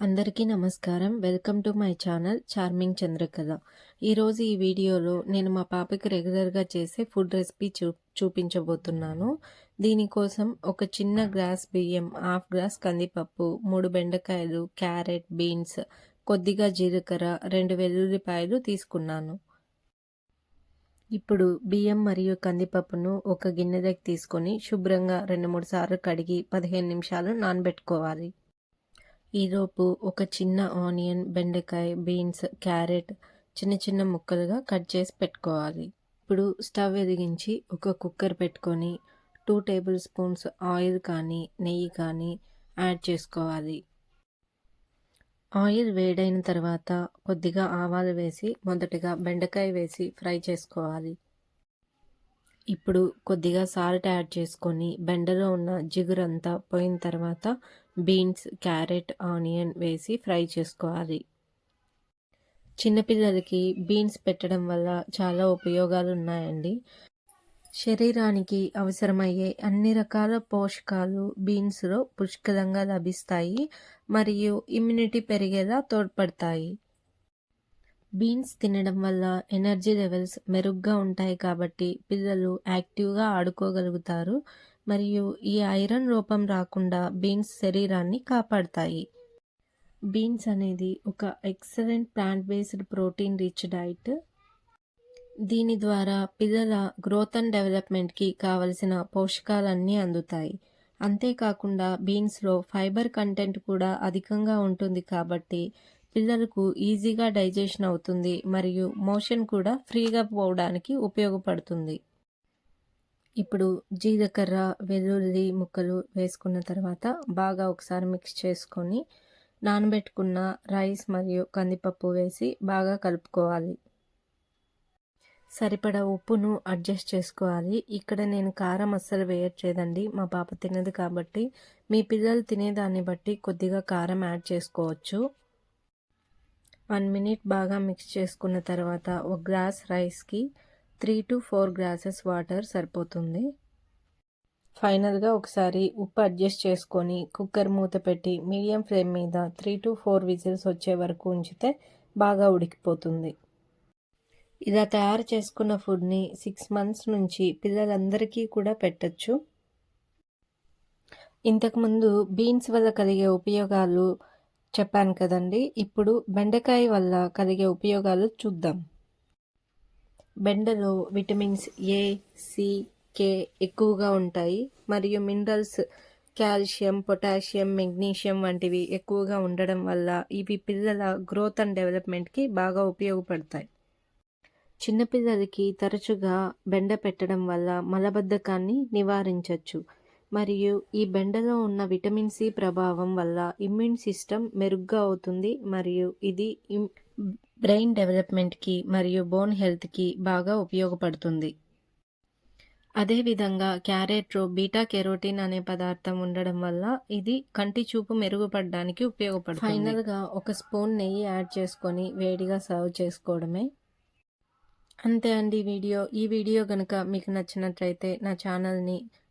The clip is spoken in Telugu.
అందరికీ నమస్కారం. Welcome to my channel charming Chandrakala. ఈరోజు ఈ వీడియోలో నేను మా పాపకి రెగ్యులర్గా చేసే ఫుడ్ రెసిపీ చూ చూపించబోతున్నాను. దీనికోసం ఒక చిన్న గ్లాస్ బియ్యం హాఫ్ గ్లాస్ కందిపప్పు మూడు బెండకాయలు క్యారెట్ బీన్స్ కొద్దిగా జీలకర్ర రెండు వెల్లుల్లిపాయలు తీసుకున్నాను. ఇప్పుడు బియ్యం మరియు కందిపప్పును ఒక గిన్నెలోకి తీసుకొని శుభ్రంగా రెండు మూడు సార్లు కడిగి పదిహేను నిమిషాలు నానబెట్టుకోవాలి. ఈలోపు ఒక చిన్న ఆనియన్ బెండకాయ బీన్స్ క్యారెట్ చిన్న చిన్న ముక్కలుగా కట్ చేసి పెట్టుకోవాలి. ఇప్పుడు స్టవ్ వెలిగించి ఒక కుక్కర్ పెట్టుకొని టూ టేబుల్ స్పూన్స్ ఆయిల్ కానీ నెయ్యి కానీ యాడ్ చేసుకోవాలి. ఆయిల్ వేడైన తర్వాత కొద్దిగా ఆవాలు వేసి మొదటగా బెండకాయ వేసి ఫ్రై చేసుకోవాలి. ఇప్పుడు కొద్దిగా సాల్ట్ యాడ్ చేసుకొని బెండలో ఉన్న జిగురంతా పోయిన తర్వాత బీన్స్ క్యారెట్ ఆనియన్ వేసి ఫ్రై చేసుకోవాలి. చిన్నపిల్లలకి బీన్స్ పెట్టడం వల్ల చాలా ఉపయోగాలు ఉన్నాయండి శరీరానికి అవసరమయ్యే అన్ని రకాల పోషకాలు బీన్స్లో పుష్కలంగా లభిస్తాయి మరియు ఇమ్యూనిటీ పెరిగేలా తోడ్పడతాయి. బీన్స్ తినడం వల్ల ఎనర్జీ లెవెల్స్ మెరుగ్గా ఉంటాయి కాబట్టి పిల్లలు యాక్టివ్గా ఆడుకోగలుగుతారు. మరియు ఈ ఐరన్ రూపం రాకుండా బీన్స్ శరీరాన్ని కాపాడతాయి. బీన్స్ అనేది ఒక excellent plant based protein rich diet. దీని ద్వారా పిల్లల గ్రోత్ అండ్ డెవలప్మెంట్కి కావలసిన పోషకాలన్నీ అందుతాయి. అంతేకాకుండా బీన్స్లో ఫైబర్ కంటెంట్ కూడా అధికంగా ఉంటుంది కాబట్టి పిల్లలకు ఈజీగా డైజెషన్ అవుతుంది మరియు మోషన్ కూడా ఫ్రీగా పోవడానికి ఉపయోగపడుతుంది. ఇప్పుడు జీలకర్ర వెల్లుల్లి ముక్కలు వేసుకున్న తర్వాత బాగా ఒకసారి మిక్స్ చేసుకొని నానబెట్టుకున్న రైస్ మరియు కందిపప్పు వేసి బాగా కలుపుకోవాలి. సరిపడా ఉప్పును అడ్జస్ట్ చేసుకోవాలి. ఇక్కడ నేను కారం అస్సలు వేయట్లేదండి. మా పాప తినదు కాబట్టి మీ పిల్లలు తినేదాన్ని బట్టి కొద్దిగా కారం యాడ్ చేసుకోవచ్చు. వన్ మినిట్ బాగా మిక్స్ చేసుకున్న తర్వాత ఒక గ్లాస్ రైస్కి three to four glasses water సరిపోతుంది. ఫైనల్గా ఒకసారి ఉప్పు అడ్జస్ట్ చేసుకొని కుక్కర్ మూత పెట్టి మీడియం ఫ్లేమ్ మీద త్రీ టు ఫోర్ విజిల్స్ వచ్చే వరకు ఉంచితే బాగా ఉడికిపోతుంది. ఇలా తయారు చేసుకున్న ఫుడ్ని సిక్స్ మంత్స్ నుంచి పిల్లలందరికీ కూడా పెట్టచ్చు. ఇంతకుముందు బీన్స్ వల్ల కలిగే ఉపయోగాలు చెప్పాను కదండి. ఇప్పుడు బెండకాయ వల్ల కలిగే ఉపయోగాలు చూద్దాం. బెండలో విటమిన్స్ ఏ సి కే ఎక్కువగా ఉంటాయి. మరియు మినరల్స్ కాల్షియం పొటాషియం మెగ్నీషియం వంటివి ఎక్కువగా ఉండడం వల్ల ఇవి పిల్లల గ్రోత్ అండ్ డెవలప్మెంట్కి బాగా ఉపయోగపడతాయి. చిన్నపిల్లలకి తరచుగా బెండ పెట్టడం వల్ల మలబద్ధకాన్ని నివారించవచ్చు మరియు ఈ బెండలో ఉన్న విటమిన్ సి ప్రభావం వల్ల ఇమ్యూన్ సిస్టమ్ మెరుగ్గా అవుతుంది మరియు ఇది బ్రెయిన్ డెవలప్మెంట్కి మరియు బోన్ హెల్త్కి బాగా ఉపయోగపడుతుంది. అదేవిధంగా క్యారెట్లో బీటా కెరోటిన్ అనే పదార్థం ఉండడం వల్ల ఇది కంటి చూపు మెరుగుపడడానికి ఉపయోగపడుతుంది. ఫైనల్గా ఒక స్పూన్ నెయ్యి యాడ్ చేసుకొని వేడిగా సర్వ్ చేసుకోవడమే. అంతే అండి వీడియో. ఈ వీడియో కనుక మీకు నచ్చినట్లయితే నా ఛానల్ని